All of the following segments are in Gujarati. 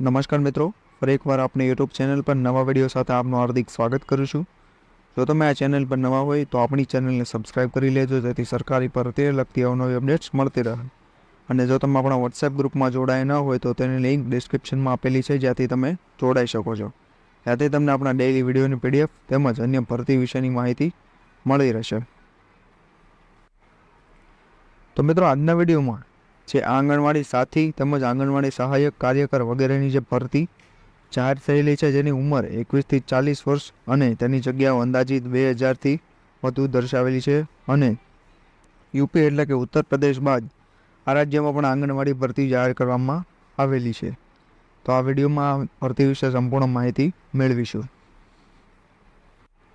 નમસ્કાર મિત્રો, ફરી એકવાર આપણી યુટ્યુબ ચેનલ પર નવા વીડિયો સાથે આપનું હાર્દિક સ્વાગત કરું છું. જો તમે આ ચેનલ પર નવા હોય તો આપણી ચેનલને સબસ્ક્રાઇબ કરી લેજો, જેથી સરકારી ભરતીને લગતી અવનવી અપડેટ્સ મળતી રહે. અને જો તમે આપણા વોટ્સએપ ગ્રુપમાં જોડાયા ન હોય તો તેની લિંક ડિસ્ક્રિપ્શનમાં આપેલી છે, જ્યાંથી તમે જોડાઈ શકો છો. ત્યાંથી તમને આપણા ડેઇલી વિડીયોની પીડીએફ તેમજ અન્ય ભરતી વિશેની માહિતી મળી રહેશે. તો મિત્રો, આજના વિડીયોમાં જે આંગણવાડી સાથી તેમજ આંગણવાડી સહાયક કાર્યકર વગેરેની જે ભરતી જાહેર થયેલી છે, જેની ઉંમર એકવીસથી ચાલીસ વર્ષ અને તેની જગ્યાઓ અંદાજિત બે હજારથી વધુ દર્શાવેલી છે અને યુપી એટલે કે ઉત્તર પ્રદેશ બાદ આ રાજ્યમાં પણ આંગણવાડી ભરતી જાહેર કરવામાં આવેલી છે. તો આ વિડીયોમાં ભરતી વિશે સંપૂર્ણ માહિતી મેળવીશું.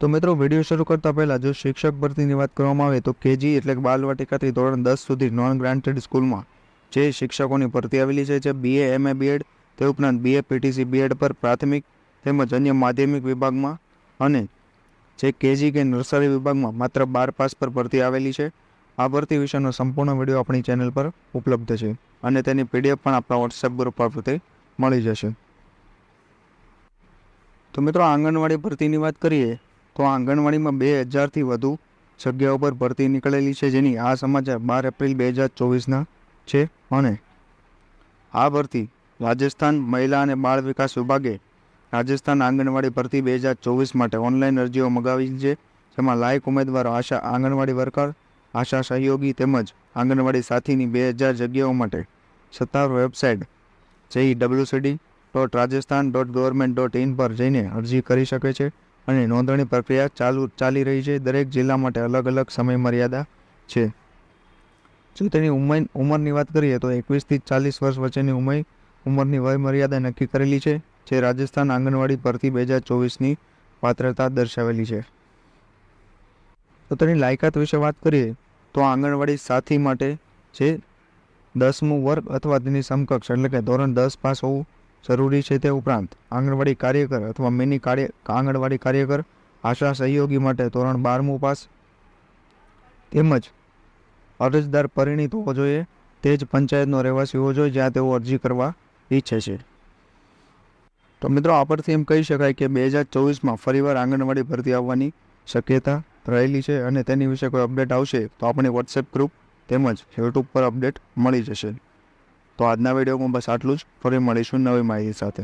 તો મિત્રો, વીડિયો શરૂ કરતાં પહેલાં જો શિક્ષક ભરતીની વાત કરવામાં આવે તો કેજી એટલે કે બાલવાટિકાથી ધોરણ દસ સુધી નોન ગ્રાન્ટેડ સ્કૂલમાં જે શિક્ષકોની ભરતી આવેલી છે, જે બીએ એમએ બીએડ તે ઉપરાંત બીએ પીટીસી બીએડ પર પ્રાથમિક તેમજ અન્ય માધ્યમિક વિભાગમાં અને જે કેજી કે નર્સરી વિભાગમાં માત્ર બાર પાસ પર ભરતી આવેલી છે. આ ભરતી વિશેનો સંપૂર્ણ વીડિયો આપણી ચેનલ પર ઉપલબ્ધ છે અને તેની પીડીએફ પણ આપણા વોટ્સએપ ગ્રુપ પરથી મળી જશે. તો મિત્રો આંગણવાડી ભરતીની વાત કરીએ, તો આંગણવાડીમાં બે હજારથી વધુ જગ્યાઓ પર ભરતી નીકળેલી છે જેની આ સમાચાર બાર એપ્રિલ બે હજાર ચોવીસના છે અને આ ભરતી રાજસ્થાન મહિલા અને બાળ વિકાસ વિભાગે રાજસ્થાન આંગણવાડી ભરતી બે હજાર ચોવીસ માટે ઓનલાઈન અરજીઓ મગાવી છે. જેમાં લાયક ઉમેદવારો, આશા, આંગણવાડી વર્કર, આશા સહયોગી તેમજ આંગણવાડી સાથીની બે હજાર જગ્યાઓ માટે સત્તાવાર website JE WCD dot Rajasthan dot government dot in પર જઈને અરજી કરી શકે છે અને નોંધણી પ્રક્રિયા ચાલુ ચાલી રહી છે. દરેક જિલ્લા માટે અલગ અલગ સમય મર્યાદા છે. જો તેની ઉંમર ઉંમરની વાત કરીએ તો એકવીસથી ચાલીસ વર્ષ વચ્ચેની ઉંમર ઉંમરની વય મર્યાદા નક્કી કરેલી છે, જે રાજસ્થાન આંગણવાડી પરથી બે હજાર ચોવીસની પાત્રતા દર્શાવેલી છે. તો તેની લાયકાત વિશે વાત કરીએ, તો આંગણવાડી સાથી માટે જે દસમું વર્ગ અથવા તેની સમકક્ષ એટલે કે ધોરણ દસ પાસ હોવું જરૂરી છે તે ઉપરાંત આંગણવાડી કાર્યકર અથવા મિની કાર્ય આંગણવાડી કાર્યકર આશા સહયોગી માટે ધોરણ બારમું પાસ. તેમજ અરજદાર પરિણીત હોવો જોઈએ, તે જ પંચાયતનો રહેવાસી હોવો જોઈએ, જ્યાં તેઓ અરજી કરવા ઈચ્છે છે. તો મિત્રો, આ પરથી એમ કહી શકાય કે બે હજાર ચોવીસમાં ફરીવાર આંગણવાડી ભરતી આવવાની શક્યતા રહેલી છે અને તેની વિશે કોઈ અપડેટ આવશે તો આપણે વોટ્સએપ ગ્રુપ તેમજ યુટ્યુબ પર અપડેટ મળી જશે. તો આજના વિડીયોમાં બસ આટલું જ. ફરી મળીશું નવી માહિતી સાથે.